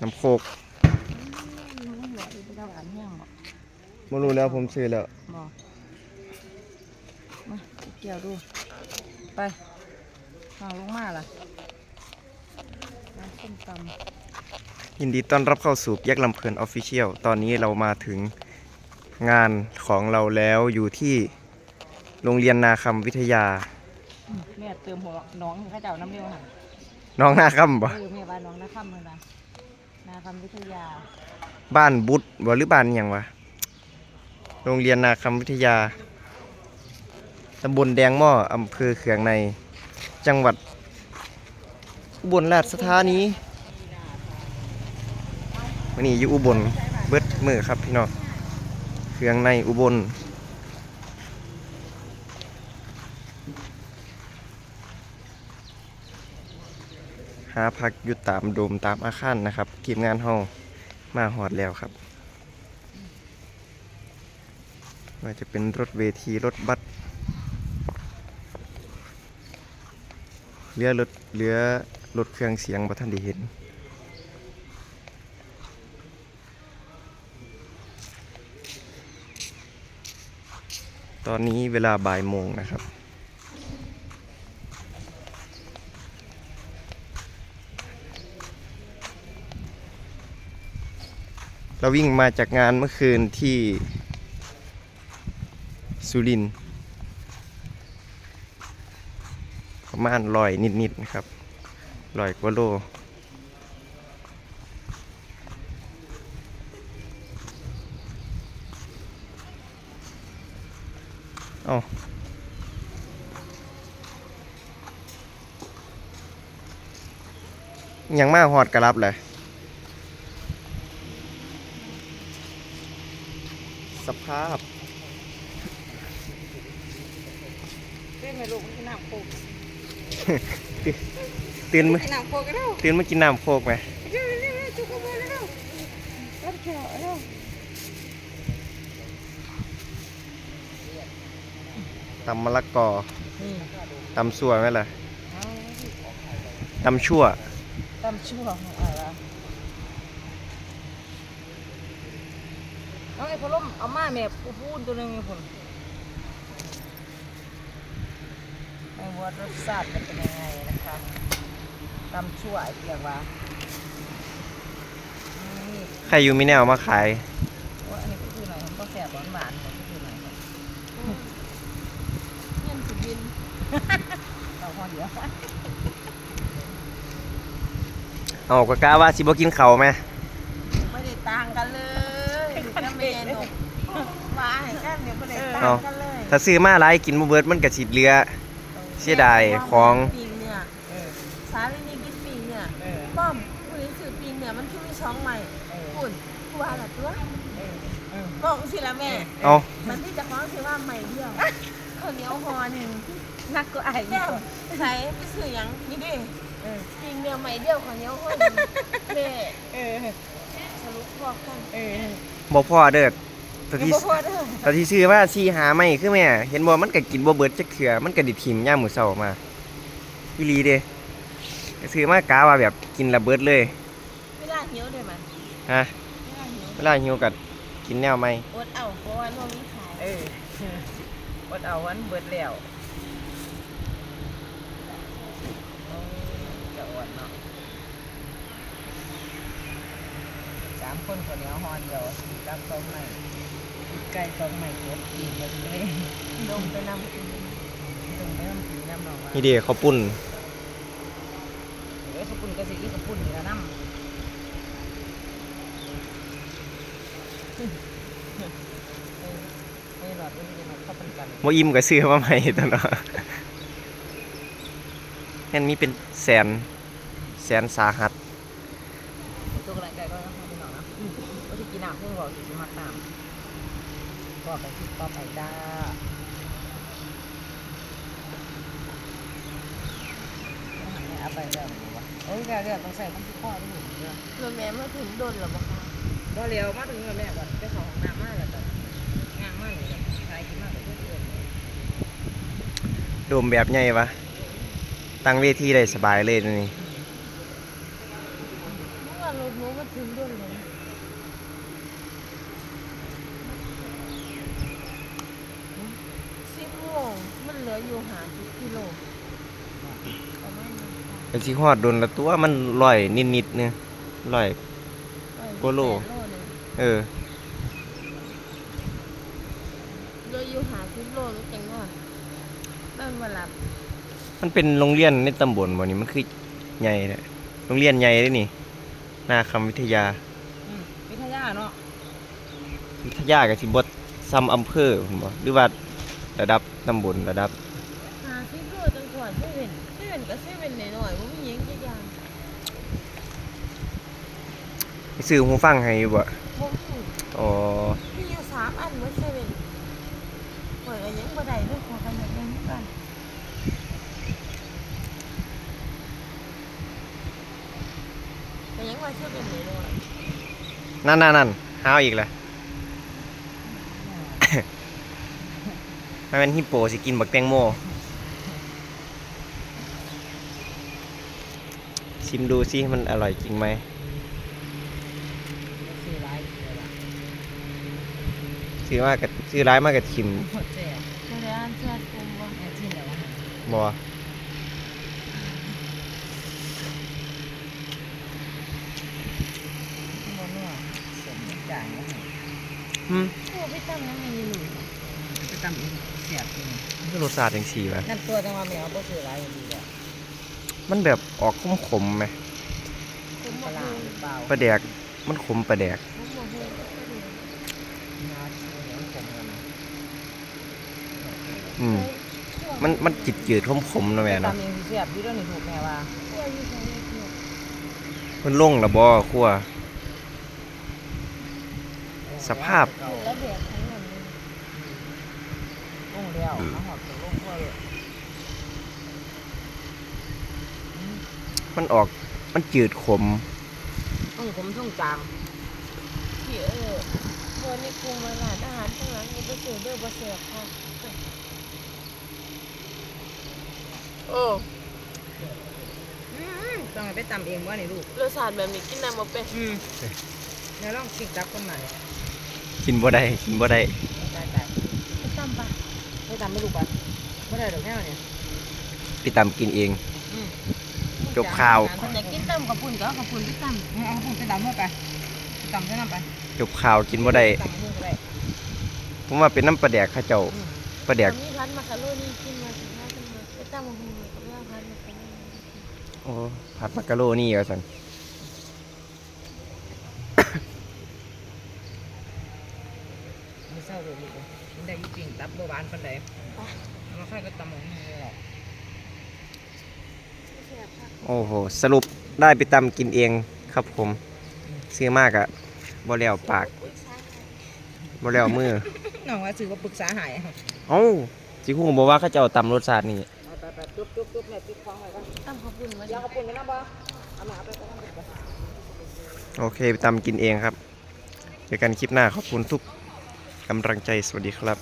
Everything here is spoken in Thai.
น้ำโคกมันเหลืออยู่ที่ตะวันแห้งบ่ไม่รู้แล้วผมซื้อแล้วบ่มาเกี่ยวดู ไปวางลงมาล่ะน้ำส้มตำยินดีต้อนรับเข้าสู่ยักษ์ลำเพลินออฟฟิเชียลตอนนี้เรามาถึงงานของเราแล้วอยู่ที่โรงเรียนนาคำวิทยาอืมแม่เติมหัวน้องเข้าเจ้าน้ำเลี้ยวหันน้องนาคำบ่เออแม่บ้านน้องนาคำเลยนะ นาคำวิทยา บ้านบุตรบ่หรือบ้านหยังวะ โรงเรียนนาคำวิทยา ตำบลแดงหม้ออำเภอเขืองใน จังหวัดอุบลราชธานีวันนี้อยู่อุบลเบิดมือครับพี่น้องเขืองในอุบล หาพักอยู่ตามโดมตามอาคารนะครับทีมงานเฮามาหอดแล้วครับว่าจะเป็นรถเวทีรถบัสเรือรถเรือรถเครื่องเสียงบ่ทันได้เห็นตอนนี้เวลาบ่ายโมงนะครับ เราวิ่งมาจากงานเมื่อคืนที่สุรินประมาณลอยนิดๆนะครับลอยกว่าโลเอายังมาหอดกระลับเลย สภาพเล่นไหมลูกมันกินน้ำโคกตื่นมากินน้ำโคกกันแล้วตื่นมากินน้ำโคกไหมเร็วเร็วเร็วจุกขโมยเร็วรับแขกเร็วตำมะละกอนี่ตำสั่วไหมล่ะเอาตำชั่วตำชั่วของอะไร เอาไอ้พะล่มเอามาแม่ปูพูนตัวหนึงไอ้ผลไม่ว่ารสชาติมันเป็นยังไงนะคะตำชั่วไอ้เปียกว่านี่ใครอยู่มีแนวมาขาย ว่าอันนี้ก็คือหน่อยมันก็แสบหวานๆก็คือหน่อยครับเงินสุบินเราพอเดียว เอากะกะว่าสิบ่กินเขาวไหมไม่ได้ต่างกันเลยน้ำเมนกมาให้กัน เดี๋ยวไม่ได้ต่างกันเลยถ้าซื้อมาหลายกินบ่เบิดมันก็สิเหลือ เสียดายของปิงเนี่ยเออสาลินีกินปิงเนี่ยเออป้อมผู้หญิงสื่อปิงเนี่ยมันคือมีช่องใหม่เออคุณผู้ว่าละตัวเออเออบอกสิละแม่ เอามันที่จะฟ้องคือว่าใหม่เดียวข้าวเหนียวห่อหนึ่งนักก็อายแก้วใส่ไปซื้อหยังนี่ดิเออปิงเนี่ยใหม่เดียวข้าวเหนียวห่อหนึ่งแม่เออสรุปบอกกันเออบ่พอเด้อ ตอนที่บ่พอเด้อตอนที่ซื้อมาสิหาไม่คือแม่ เห็นบ่มันก็กินบ่เบิดจักเขือมันก็ไดิถิ่มย่ามมื้อเช้ามาอีหลีเด้ซื้อมากะว่าแบบกินระเบิดเลย เวลาหิวได้ไหมฮะ เวลาหิวเวลาหิวก็กินแนวใหม่อดเอาเพราะว่าโน่นนี้ขายเอออดเอาวันเบิดแล้วโอ้ยจะอดเนาะสามคนคนเหนียวฮอนเดียวตามตรงใหม่ไก่ตรงใหม่กบกินกันเลยลงไปนำกินตรงเริ่มกินน้ำหนองว่านี่เด้ข้าวปุ้นเอ้ยขาวปุ่นก็สิอีขาวปุ่นนี่ละน้ำเออเออหลอดมันจะมาเข้าเป็นกันบ่อิ่มก็ซื้อมาใหม่ตอนเนาะแม่นมีเป็นแสนแสนสาหัส ตัวกระไรไก่ก็ต้องทำเป็นหน่อยนะว่าที่กิ นน้ำเพิ่งบอกสิมาตามก็ไปที่ต่อไปจ้าเอาไปแล้ววะโอ้ยแกเดี๋ยวต้องใส่ต้องที่ข้อที่หนึ่งเนี่ยรถแม่มาถึงโดนหรอบอกคะก็เร็วมาถึงแล้วแม่ก่อนไปเข้าห้องน้ำมาแล้วจ้ะงานมากเลยจ้ะใครกินมากเลยเพื่อนโดมแบบใหญ่ปะตั้งเวทีได้สบายเลยนี่เมื่อรถหนูมาถึงด้วยเลยสิบโมงมันเหลื ออยู่หาสิบกิโลประมาณนี้ค่ะเป็นสิฮอดโดนละตัวมันลอยนิดๆเนี่ยลอยโกโล แปดโลหนึงเออเหลืออยู่หาสิบโลแล้วจังว่านั่นมาหลับมันเป็นโรงเรียนในตำบลบ่นี่มันคือใหญ่เลยโรงเรียนใหญ่เลยนี่นาคำวิทยา อืมวิทยาเนาะวิทยากับสิบดซ้ำอำเภอผมบ่หรือว่าระดับตำบลระดับ หาสิบโลจังก ว่าเซเว่นเซเว่นก็เซเว่นหน่อยๆมันมีหยังจักอย่างไปซื้อหูฟังให้อยู่บ่ผมอ๋อมีอยู่สามอันเหมือนเซเว่นเปิดอะไรยังบ่ได้ด้วยขอกันอย่างนี้กันแต่ยังว่าเซเว่นหน่อยนั่นนั่นนั่นหาวอีกแล้วมันเป็นฮิปโปสิกินบักแตงโม ชิมดูสิมันอร่อยจริงไหมซื้อร้ายเลยล่ะซื้อมากกับซื้อร้ายมากกับชิมหมดแจกๆบ่ได้อ่านแชทผมบ่แอบชิมแล้วว่าบ่โมโน่สมจ่ายแล้วอืมโอ้ไปตำยังไงอยู่นี่ไปตำเองเสียบจริงรสชาติจังสี่วะนั่นตัวจังว่าแมวบ่ซื้อร้ายอย่างดีเลย มันแบบออกขมๆไหมผมปบ่ลาฮู้หรือเปล่าปลาแดก มันขมปลาแดกผมบ่ฮู้ก็ดีงาชิมเหมือนผมกันอืมมันมันจิตจืดๆขมๆนะแม่เนาะตำเองเสียบที่เรื่องนี้ถูกแม่ว่ากล้วยอยู่ไสเนี่ยมันลงละบ่ครัวสภาพอยู่ระเบียบทั้งนั้นเลยลงแล้วเอาหอดถึงลงก็เลย มันออกมันจืดขมต้องผมต้องจางที่เออบ่ในกรุงมาร้านอาหารข้างหลังนี่บ่ซื้อเด้อบ่แซ่บค่ะโอ้ต้องไปตำเองว่านี่ลูกรสชาติแบบนี้กินได้บ่เป็นอืมเดี๋ยวลองติ๊กตับคนใหม่กินบ่ได้กินบ่ได้ได้ได้ไปตำปะไปตำไม่ลูกปะไม่ได้ดอกแค่เนี่ยไปตำกินเองอืม จบข่าว คนอยากกินตำกับปุ่นก็เอากับปุ่นไปตำเอาผมไปตำเมื่อไปตำได้น้ำไปจบข่าวกินบ่ได้ตำมือก็ได้ผมว่าเป็นน้ำปลาแดกเข้าเจ้าอืมปลาแดกมีพันมาคาโรนี่กินมาถึงห้าจังเลยไปตำกับปุ่นกับว่าพันมาคาโรนี่โอ้ผัดมักกะโรนี่ว่าซั่นมือเศร้าเลยลูกกินได้อยุ่จริงตับเบาหวานปันใดมาค่อยก็ตำหมกให้หรอกแซ่บค่ะ โอ้โห สรุปได้ไปตำกินเองครับผมซื้อมากอะบ่แล้วปากอุ้ยใช่ค่ะบ่แล้วมือน้องว่าซื้อว่าปรึกษาหายเอ้าสิฮู้บ่ว่าเขาเจ้าตำรสชาตินี่ไปไปจุ๊บจุ๊บจุ๊บแม่ติ๊กฟ้องไว้ก่อนตำกับปุ่นมาเดี๋ยวเขาปุ่นไปนะบ่เอามาเอาไปเอาไปเอาไปโอเคไปตำกินเองครับ เจอกันคลิปหน้าขอบคุณทุกกำลังใจสวัสดีครับ